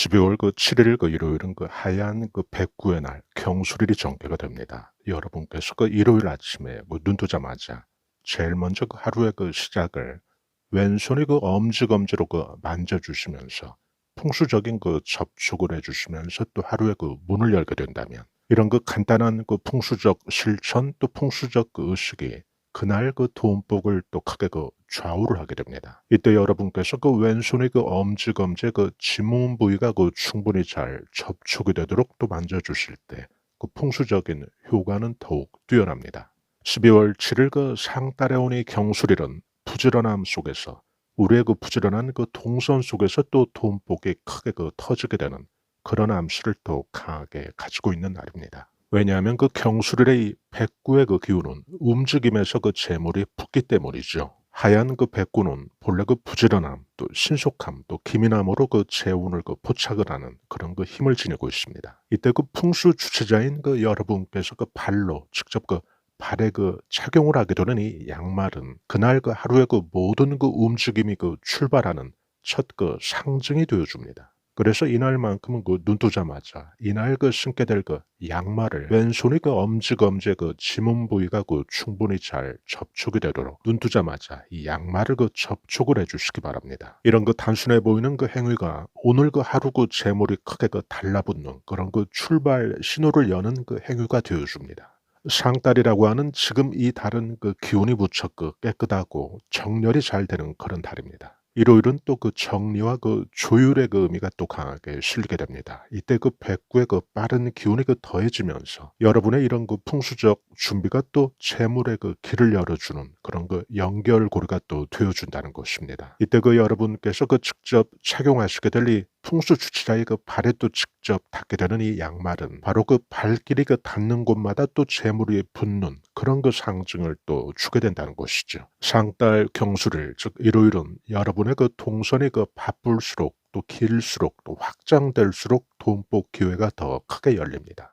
12월 그 7일 그 일요일은 그 하얀 그 백구의 날 경술일이 전개가 됩니다. 여러분께서 그 일요일 아침에 뭐눈 뜨자마자 제일 먼저 그 하루의 그 시작을 왼손이 그 엄지검지로 그 만져주시면서 풍수적인 그 접촉을 해주시면서 또 하루의 그 문을 열게 된다면 이런 그 간단한 그 풍수적 실천 또 풍수적 그 의식이 그날 그 돈복을 또 크게 그 좌우를 하게 됩니다. 이때 여러분께서 그 왼손의 그 엄지검지의 그 지문 부위가 그 충분히 잘 접촉이 되도록 또 만져주실 때 그 풍수적인 효과는 더욱 뛰어납니다. 12월 7일 그 오니 경술일은 부지런함 속에서 우리의 그 부지런한 그 동선 속에서 또 돈복이 크게 그 터지게 되는 그런 암시를 또 강하게 가지고 있는 날입니다. 왜냐하면 그이 백구의 그 기운은 움직임에서 그 재물이 붙기 때문이죠. 하얀 그 백구는 본래 그 부지런함, 또 신속함, 또 기민함으로 그 재운을 그 포착을 하는 그런 그 힘을 지니고 있습니다. 이때 그 풍수 주체자인 그 여러분께서 그 발로 직접 그 발에 그 착용을 하게 되는 이 양말은 그날 그 하루의 그 모든 그 움직임이 그 출발하는 첫 그 상징이 되어줍니다. 그래서 이날만큼은 그눈 뜨자마자 이날 그 신게 될 그 양말을 왼손이 그 엄지검지의 그 지문 부위가 그 충분히 잘 접촉이 되도록 눈 뜨자마자 이 양말을 그 접촉을 해주시기 바랍니다. 이런 그 단순해 보이는 그 행위가 오늘 그 하루 그 재물이 크게 그 달라붙는 그런 그 출발 신호를 여는 그 행위가 되어줍니다. 상달이라고 하는 지금 이 달은 그 기운이 무척 그 깨끗하고 정렬이 잘 되는 그런 달입니다. 일요일은 또 그 정리와 그 조율의 그 의미가 또 강하게 실리게 됩니다. 이때 그 백구의 그 빠른 기운이 그 더해지면서 여러분의 이런 그 풍수적 준비가 또 재물의 그 길을 열어주는 그런 그 연결고리가 또 되어준다는 것입니다. 이때 그 여러분께서 그 직접 착용하시게 될 이 풍수 주치자의 그 발에 또 직접 닿게 되는 이 양말은 바로 그 발길이 그 닿는 곳마다 또 재물이 붙는 그런 그 상징을 또 주게 된다는 것이죠. 상달 경수를 즉 일요일은 여러분의 그 동선이 그 바쁠수록 또 길수록 또 확장될수록 돈복 기회가 더 크게 열립니다.